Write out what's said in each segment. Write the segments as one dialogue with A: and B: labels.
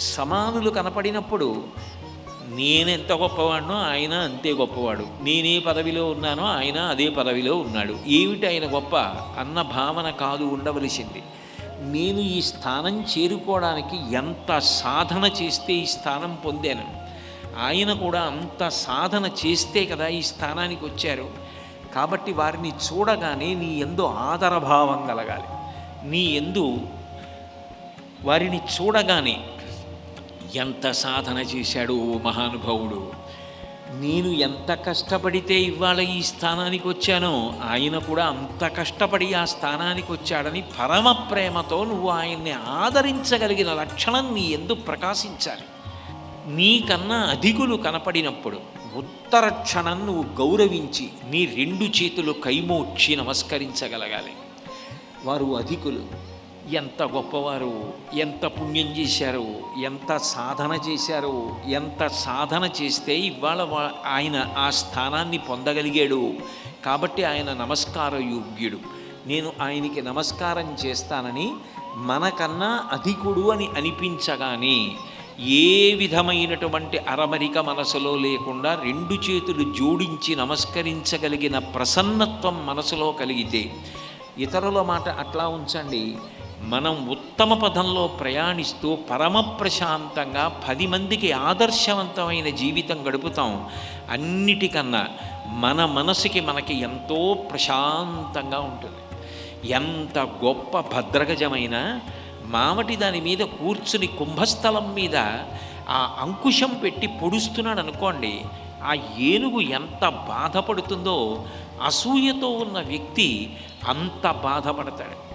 A: సమానులు కనపడినప్పుడు నేనెంత గొప్పవాడినో ఆయన అంతే గొప్పవాడు. నేనే పదవిలో ఉన్నానో ఆయన అదే పదవిలో ఉన్నాడు. ఏమిటి ఆయన గొప్ప? అన్న భావన కాదు ఉండవలసింది. నేను ఈ స్థానం చేరుకోవడానికి ఎంత సాధన చేస్తే ఈ స్థానం పొందాను? ఆయన కూడా అంత సాధన చేస్తే కదా ఈ స్థానానికి వచ్చారు. కాబట్టి వారిని చూడగానే నీ ఎందు ఆదరభావం కలగాలి. నీ ఎందు వారిని చూడగానే ఎంత సాధన చేశాడు ఓ మహానుభావుడు? నేను ఎంత కష్టపడితే ఇవాళ ఈ స్థానానికి వచ్చానో ఆయన కూడా అంత కష్టపడి ఆ స్థానానికి వచ్చాడని పరమ ప్రేమతో నువ్వు ఆయన్ని ఆదరించగలిగిన లక్షణం నీ ఎందు ప్రకాశించాలి. నీకన్నా అధికులు కనపడినప్పుడు ఉత్తర క్షణం నువ్వు గౌరవించి నీ రెండు చేతులు కైమోక్షి నమస్కరించగలగాలి. వారు అధికులు. ఎంత గొప్పవారు ఎంత పుణ్యం చేశారు ఎంత సాధన చేశారు ఎంత సాధన చేస్తే ఇవాళ ఆయన ఆ స్థానాన్ని పొందగలిగాడు. కాబట్టి ఆయన నమస్కార యోగ్యుడు. నేను ఆయనకి నమస్కారం చేస్తానని మనకన్నా అధికుడు అని అనిపించగానే ఏ విధమైనటువంటి అరమరిక మనసులో లేకుండా రెండు చేతులు జోడించి నమస్కరించగలిగిన ప్రసన్నత్వం మనసులో కలిగితే ఇతరుల మాట అట్లా ఉంచండి. మనం ఉత్తమ పదంలో ప్రయాణిస్తూ పరమ ప్రశాంతంగా పది మందికి ఆదర్శవంతమైన జీవితం గడుపుతాం. అన్నిటికన్నా మన మనసుకి మనకి ఎంతో ప్రశాంతంగా ఉంటుంది. ఎంత గొప్ప భద్రగజమైన మామటి దాని మీద కూర్చుని కుంభస్థలం మీద ఆ అంకుశం పెట్టి పొడుస్తున్నాడు అనుకోండి ఆ ఏనుగు ఎంత బాధపడుతుందో అసూయతో ఉన్న వ్యక్తి అంత బాధపడతాడు.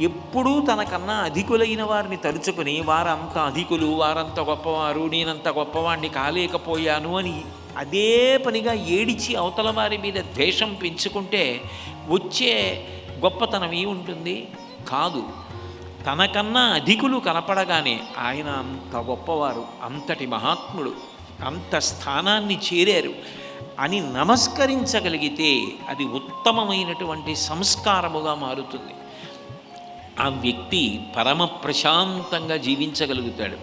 A: ఎప్పుడూ తనకన్నా అధికులైన వారిని తలుచుకుని వారంత అధికులు వారంత గొప్పవారు నేనంత గొప్పవాణ్ణి కాలేకపోయాను అని అదే పనిగా ఏడిచి అవతల వారి మీద ద్వేషం పెంచుకుంటే వచ్చే గొప్పతనం ఏముంటుంది? కాదు తనకన్నా అధికులు కనపడగానే ఆయన అంత గొప్పవారు అంతటి మహాత్ముడు అంత స్థానాన్ని చేరారు అని నమస్కరించగలిగితే అది ఉత్తమమైనటువంటి సంస్కారముగా మారుతుంది. ఆ వ్యక్తి పరమ ప్రశాంతంగా జీవించగలుగుతాడు.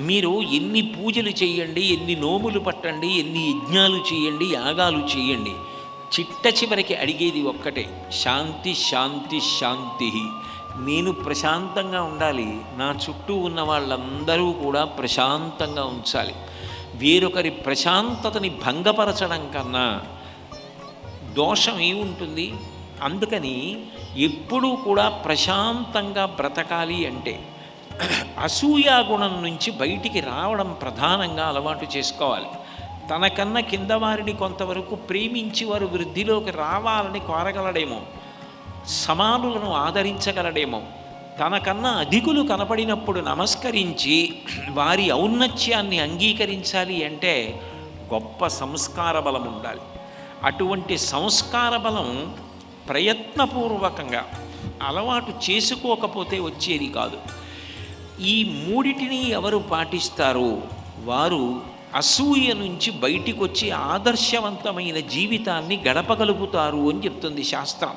A: మీరు ఎన్ని పూజలు చేయండి ఎన్ని నోములు పట్టండి ఎన్ని యజ్ఞాలు చేయండి యాగాలు చేయండి చిట్ట చివరికి అడిగేది ఒక్కటే శాంతి శాంతి శాంతి. నేను ప్రశాంతంగా ఉండాలి నా చుట్టూ ఉన్న వాళ్ళందరూ కూడా ప్రశాంతంగా ఉంచాలి. వేరొకరి ప్రశాంతతని భంగపరచడం కన్నా దోషం ఏముంటుంది? అందుకని ఎప్పుడూ కూడా ప్రశాంతంగా బ్రతకాలి అంటే అసూయా గుణం నుంచి బయటికి రావడం ప్రధానంగా అలవాటు చేసుకోవాలి. తనకన్నా కింద వారిని కొంతవరకు ప్రేమించి వారు వృద్ధిలోకి రావాలని కోరగలడేమో సమానులను ఆదరించగలడేమో తనకన్నా అధికులు కనపడినప్పుడు నమస్కరించి వారి ఔన్నత్యాన్ని అంగీకరించాలి అంటే గొప్ప సంస్కార బలం ఉండాలి. అటువంటి సంస్కార బలం ప్రయత్నపూర్వకంగా అలవాటు చేసుకోకపోతే వచ్చేది కాదు. ఈ మూడిటిని ఎవరు పాటిస్తారో? వారు అసూయ నుంచి బయటికి వచ్చి ఆదర్శవంతమైన జీవితాన్ని గడపగలుగుతారు అని చెప్తుంది శాస్త్రం.